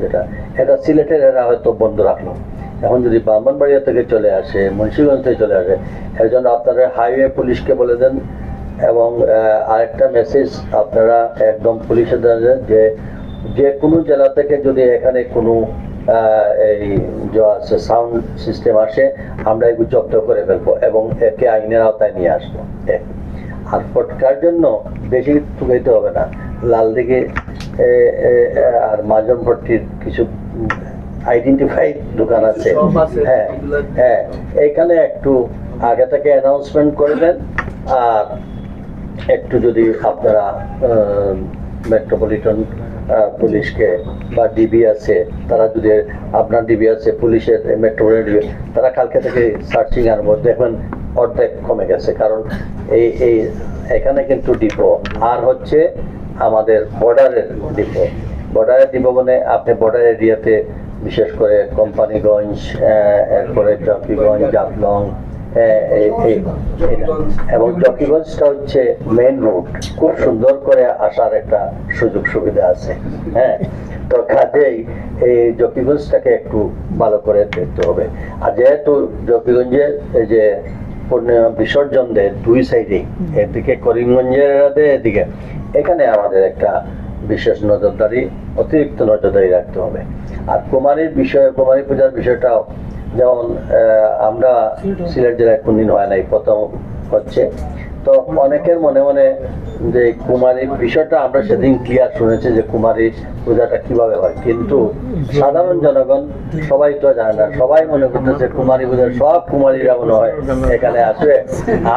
যেটা এটা সিলেটের এরা হয়তো বন্ধ রাখল। এখন যদি ব্রাহ্মণবাড়িয়া থেকে চলে আসে, মুন্সিগঞ্জ থেকে চলে আসে এর জন্য আপনারা হাইওয়ে পুলিশকে বলে দেন এবং আরেকটা মেসেজ আপনারা একদম পুলিশে দেন যে যে কোনো জেলা থেকে যদি এখানে কোনো এই যে সাউন্ড সিস্টেম আসে, আমরা এগুলো জব্দ করে ফেলব এবং একে আইনের আওতায় নিয়ে আসব। আর ফটকার জন্য বেশি টুকাইতে হবে না। লাল দিকে আর মাজন ভট্টির কিছু আইডেন্টিফাইড দোকান আছে। হ্যাঁ হ্যাঁ এইখানে একটু আগে থেকে অ্যানাউন্সমেন্ট করে দেন। আর একটু যদি আপনারা মেট্রোপলিটন পুলিশকে বা ডিবি আছে তারা যদি আপনার ডিবি আছে পুলিশের মেট্রোপলিটন ডিবি তারা কালকে থেকে সার্চিং মধ্যে দেখবেন অর্ধেক কমে গেছে। কারণ এই এই, এখানে কিন্তু ডিপো। আর হচ্ছে আমাদের বর্ডারের ডিপো। বর্ডারের ডিপো মানে আপনি বর্ডার এরিয়াতে বিশেষ করে কোম্পানিগঞ্জ এরপরে জকিগঞ্জ, জাফলং এবং জকিগঞ্জটা হচ্ছে মেন রুট খুব সুন্দর করে আসার একটা সুযোগ সুবিধা আছে। হ্যাঁ? তো কাজেই এই জকিগঞ্জটাকে একটু ভালো করে দেখতে হবে। আর যেহেতু জকিগঞ্জের এই যে বিসর্জন দেয় দুই সাইডে এদিকে করিমগঞ্জের দেয় এদিকে। এখানে আমাদের একটা বিশেষ নজরদারি অতিরিক্ত নজরদারি রাখতে হবে। আর কুমারীর বিষয়ে কুমারী পূজার বিষয়টাও যেমন আহ, আমরা সিলেট জেলায় কোনদিন হয় নাই প্রথম হচ্ছে। তো অনেকের মনে মনে যে কুমারীর বিষয়টা আমরা সেদিন ক্লিয়ার শুনেছি যে কুমারী পূজাটা কীভাবে হয়। কিন্তু সাধারণ জনগণ সবাই তো জানে না। সবাই মনে করতেছে কুমারী পূজার সব কুমারীরা মনে হয় এখানে আসবে।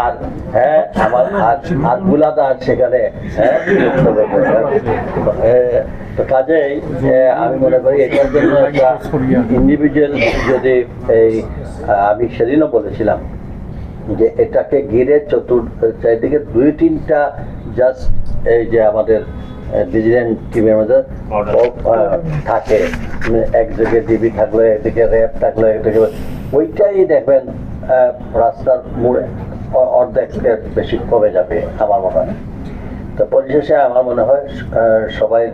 আর হ্যাঁ আমার হাত হাতগুলা তো আর সেখানে হ্যাঁ কাজেই আমি মনে করি এটার জন্য একটা ইন্ডিভিজুয়াল যদি এই, আমি সেদিনও বলেছিলাম যে এটাকে ঘিরে চতুর চারিদিকে দুই তিনটা জাস্ট এই যে আমাদের ভিজিলেন্ট টিমের মধ্যে থাকে। মানে এক জায়গায় ডিবি থাকল একদিকে র্যাব থাকল একদিকে ওইটাই দেখবেন রাস্তার মোড়ে অর্ধেকের বেশি কমে যাবে আমার মনে হয়। তো পরিশেষে আমার মনে হয় সবাই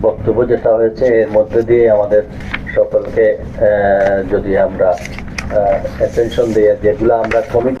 বক্তব্য যেটা হয়েছে এর মধ্যে দিয়ে আমাদের সকলকে আহ, যদি আমরা অ্যাটেনশন দিয়ে যেগুলো আমরা কমিটি